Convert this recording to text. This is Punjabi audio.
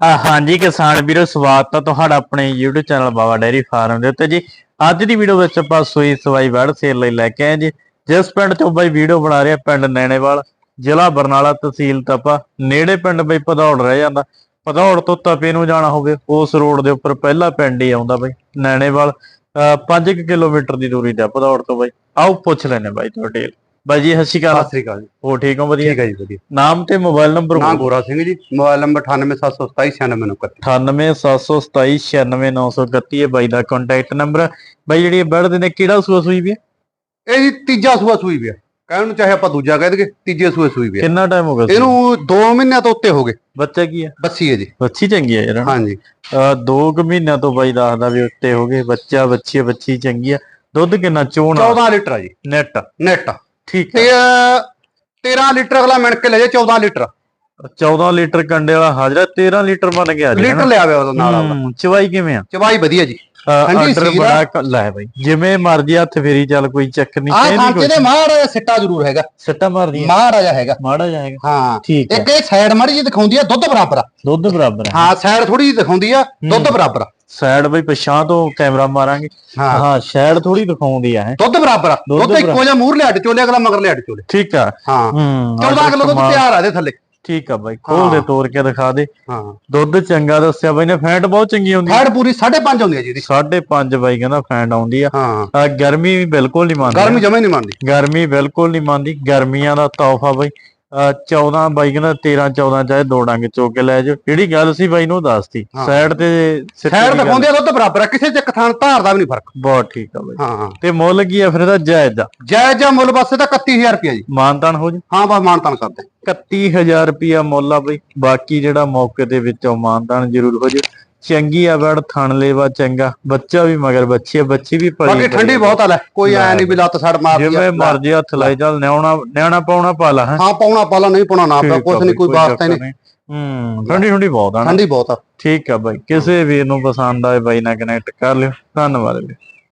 ਆ, ਹਾਂਜੀ ਕਿਸਾਨ ਵੀਰੋ, ਸਵਾਗਤ ਹੈ ਤੁਹਾਡਾ ਆਪਣੇ YouTube channel Baba dairy farm ਦੇ ਉੱਤੇ ਜੀ। ਅੱਜ ਦੀ ਵੀਡੀਓ ਵਿੱਚ ਆਪਾਂ ਸੂਈ ਸਵਾਈ ਵੜ ਸੇਲ ਲਈ ਲੈ ਕੇ ਆਏ ਜੀ। ਜਿਸ ਪਿੰਡ ਤੋਂ ਬਾਈ ਵੀਡੀਓ ਬਣਾ ਰਿਹਾ ਪਿੰਡ ਨੈਣੇਵਾਲ, ਜ਼ਿਲ੍ਹਾ ਬਰਨਾਲਾ ਤਹਿਸੀਲ ਤਪਾ ਨੇੜੇ ਪਿੰਡ ਬਈ ਪਧੌੜ ਰਹਿ ਜਾਂਦਾ। ਪਧੌੜ ਤੋਂ ਤਪੇ ਨੂੰ ਜਾਣਾ ਹੋਵੇ, ਉਸ ਰੋਡ ਦੇ ਉੱਪਰ ਪਹਿਲਾ ਪਿੰਡ ਹੀ ਆਉਂਦਾ ਬਾਈ, ਨੈਣੇਵਾਲ। 5 ਕਿਲੋਮੀਟਰ ਦੀ ਦੂਰੀ ਤੇ ਆ ਪਧੌੜ ਤੋਂ ਬਾਈ। ਆਓ ਪੁੱਛ ਲੈਨੇ ਬਾਈ ਤੁਹਾਡੇ। ਬਾਈ ਜੀ ਸਤਿ ਸ਼੍ਰੀ ਅਕਾਲ। ਸਤਿ ਸ੍ਰੀ ਅਕਾਲ ਜੀ। ਹੋ ਠੀਕ ਹੋ? ਵਧੀਆ? ਠੀਕ ਹੈ ਜੀ ਵਧੀਆ। ਨਾਮ ਤੇ ਮੋਬਾਈਲ ਨੰਬਰ ਨਾਮ ਗੋਰਾ ਸਿੰਘ ਜੀ ਮੋਬਾਈਲ ਨੰਬਰ 9877296931 9877296931 ਹੈ ਬਾਈ ਦਾ ਕੰਟੈਕਟ ਨੰਬਰ ਬਾਈ ਜਿਹੜੀ ਇਹ ਦੇ ਨੇ ਕਿਹੜਾ ਸੂਆ ਸੂਈ ਵੀ ਇਹ ਜੀ ਤੀਜਾ ਸੂਆ ਸੂਈ ਪਿਆ। ਕਹਿਣ ਨੂੰ ਚਾਹੇ ਆਪਾਂ ਦੂਜਾ ਕਹਿ ਦਈਏ ਤੀਜੇ ਸੂਏ ਸੂਈ ਪਿਆ। ਕਿੰਨਾ ਟਾਈਮ ਹੋ ਗਿਆ? ਇਹਨੂੰ 2 ਮਹੀਨਿਆਂ ਤੋਂ ਉੱਤੇ ਹੋ ਗਏ। ਬੱਚਾ ਕੀ ਹੈ? ਬੱਸੀ ਹੈ ਜੀ। ਬੱਚੀ ਚੰਗੀ ਹੈ ਯਾਰ? ਹਾਂਜੀ। ਅਹ ਦੋ ਕੁ ਮਹੀਨਿਆਂ ਤੋਂ ਬਾਈ ਦੱਸਦਾ ਵੀ ਉੱਤੇ ਹੋ ਗਏ ਬੱਚਾ ਬੱਚੀ ਬੱਚੀ ਚੰਗੀ ਆ ਦੁੱਧ ਕਿੰਨਾ? ਚੋਣ। 14 ਲੀਟਰ ਆ ਜੀ। ਨੈਟ। ਨੈਟ। ਠੀਕ ਤੇ ਹੈ 13 ਲੀਟਰ ਅਗਲਾ ਮਿਣ ਕੇ ਲੈ ਜਾ 14 ਲੀਟਰ। 14 ਲੀਟਰ ਕੰਡੇ ਵਾਲਾ ਹਾਜ਼ਰਾ 13 ਲੀਟਰ ਬਣ ਗਿਆ ਜੀ ਲੀਟਰ ਲਿਆ ਹੋਇਆ ਉਹਦਾ ਨਾਲ ਆਪਦਾ ਹੂੰ, ਚਵਾਈ ਕਿਵੇਂ ਆ? ਚਵਾਈ ਵਧੀਆ ਜੀ। ਹਾਂਜੀ, ਆਰਡਰ ਸੀਰਾ। ਬੜਾ ਕ- ਲੈ ਬਾਈ ਜਿਵੇਂ ਮਰਜ਼ੀ ਹੱਥ ਫੇਰੀ ਚੱਲ ਕੋਈ ਚੱਕ ਨਹੀਂ ਆਹ ਖਾਂਚੇ ਦੇ ਮਹਾਰਾਜਾ ਸਿੱਟਾ ਜ਼ਰੂਰ ਹੈਗਾ। ਸੱਟਾ ਮਾਰਦੀ ਮਹਾਰਾਜਾ ਹੈਗਾ। ਮਾੜਾ ਜਾਏਗਾ ਹਾਂ। ਠੀਕ ਹੈ। ਇੱਕ ਇਹ ਸਾਈਡ ਮਾੜੀ ਜੀ ਦਿਖਾਉਂਦੀ ਆ ਦੁੱਧ ਬਰਾਬਰ ਆ। ਦੁੱਧ ਬਰਾਬਰ ਹੈ। ਹਾਂ ਸਾਈਡ ਥੋੜੀ ਜੀ ਦਿਖਾਉਂਦੀ ਆ ਦੁੱਧ ਬਰਾਬਰ ਆ। ਸਾਈਡ ਬਈ ਪਛਾਂ ਤੋਂ ਕੈਮਰਾ ਮਾਰਾਂਗੇ। ਹਾਂ। ਹਾਂ ਸਾਈਡ ਥੋੜੀ ਦਿਖਾਉਂਦੀ ਆ ਹੈ ਦੁੱਧ ਬਰਾਬਰ ਆ। ਦੁੱਧ ਦੁੱਧ ਇੱਕੋ ਜਿਹਾ ਮੂਰ ਲਿਆੜ ਚੋਲੇ ਅਗਲਾ ਮਗਰ ਲਿਆੜ ਚੋਲੇ। ਠੀਕ ਆ। ਹਾਂ। ਹੂੰ 14 ਕਿਲੋ ਦੁੱਧ। ਤਿਆਰ ਆ ਦੇ ਥੱਲੇ। ਠੀਕ ਆ ਬਾਈ ਖੋਲ ਦੇ ਹਾਂ। ਤੋੜ ਕੇ ਦਿਖਾ ਦੇ। ਹਾਂ। ਦੁੱਧ ਚੰਗਾ ਦੱਸਿਆ ਬਾਈ ਨੇ ਫੈਟ ਬਹੁਤ ਚੰਗੀ ਆਉਂਦੀ ਫੈਟ ਪੂਰੀ 5.5 ਆਉਂਦੀ ਆ ਜੀ ਇਹਦੀ। 5.5 ਬਾਈ ਕਹਿੰਦਾ ਫੈਟ ਆਉਂਦੀ ਆ। ਹਾਂ। ਆ, ਗਰਮੀ ਵੀ ਬਿਲਕੁਲ ਨਹੀਂ ਮੰਨਦੀ ਗਰਮੀ ਜਮਾ ਹੀ ਨਹੀਂ ਮੰਨਦੀ। ਗਰਮੀ ਬਿਲਕੁਲ ਨਹੀਂ ਮੰਨਦੀ ਗਰਮੀਆਂ ਦਾ ਤੋਹਫਾ ਬਾਈ। ਆ, 14 ਬਾਈ ਕਹਿੰਦਾ 13 14 ਚਾਹੇ ਦੋ ਡੰਗ ਚੋ ਕੇ ਲੈ ਜਾਓ ਜਿਹੜੀ ਗੱਲ ਸੀ ਬਾਈ ਨੂੰ ਦੱਸਤੀ। ਸਾਈਡ ਤੇ ਸਾਈਡ ਦਿਖਾਉਂਦੀ ਆ ਦੁੱਧ ਬਰਾਬਰ ਆ ਕਿਸੇ ਚ ਥਾਂ ਧਾਰ ਦਾ ਵੀ ਨਹੀਂ ਫ਼ਰਕ। ਬਹੁਤ ਠੀਕ ਆ ਬਾਈ। ਹਾਂ। ਤੇ ਮੁੱਲ ਕੀ ਆ ਫਿਰ ਇਹਦਾ? ਜਾਇਜ਼ ਆ। ਜਾਇਜ਼ ਜਾਂ ਮੁੱਲ ਪਾਸੇ ਤਾਂ 31000 ਰੁਪਇਆ ਜੀ। ਮਾਨਤਾਨ ਹੋ ਜੀ ਹਾਂ ਬਸ ਮਾਨਤਾਨ ਕਰਦੇ। 31000 ਰੁਪਿਆ ਮੁੱਲ ਆ ਬਈ। ਬਾਕੀ ਜਿਹੜਾ ਮੌਕੇ ਦੇ ਵਿੱਚੋਂ ਮਾਨਤਾਨ ਜ਼ਰੂਰ ਹੋ ਜੇ ਚੰਗੀ ਆ ਬੜ ਥਣ ਲੇਵਾ ਚੰਗਾ। ਬੱਚਾ ਵੀ ਮਗਰ ਬੱਚੀ ਆ ਬੱਚੀ ਵੀ ਪਲੀ ਬਾਕੀ ਠੰਡੀ ਬਹੁਤ ਆ ਲੈ ਕੋਈ ਐ ਨਹੀਂ ਵੀ ਲੱਤ ਸੜ ਮਾਰਦੀ। ਜਿਵੇਂ ਮਰਜ਼ੀ ਹੱਥ ਲਾਈ ਚੱਲ ਨਿਆਉਣਾ ਨਿਆਣਾ ਪਾਉਣਾ ਪਾ ਲਾ ਹੈ। ਹਾਂ ਪਾਉਣਾ ਪਾਲਾ ਨਹੀਂ ਪਾਉਣਾ ਨਾ ਪਾ ਕੁਛ ਨਹੀਂ ਕੋਈ ਵਾਸਤਾ ਨਹੀਂ। ਹੂੰ ਠੰਡੀ ਠੰਡੀ ਬਹੁਤ ਆ ਠੰਡੀ ਬਹੁਤ ਆ। ਠੀਕ ਆ ਬਾਈ ਕਿਸੇ ਵੀਰ ਨੂੰ ਪਸੰਦ ਆਏ ਬਾਈ ਨਾਲ ਕਨੈਕਟ ਕਰ ਲਿਓ। ਧੰਨਵਾਦ ਵੀਰ।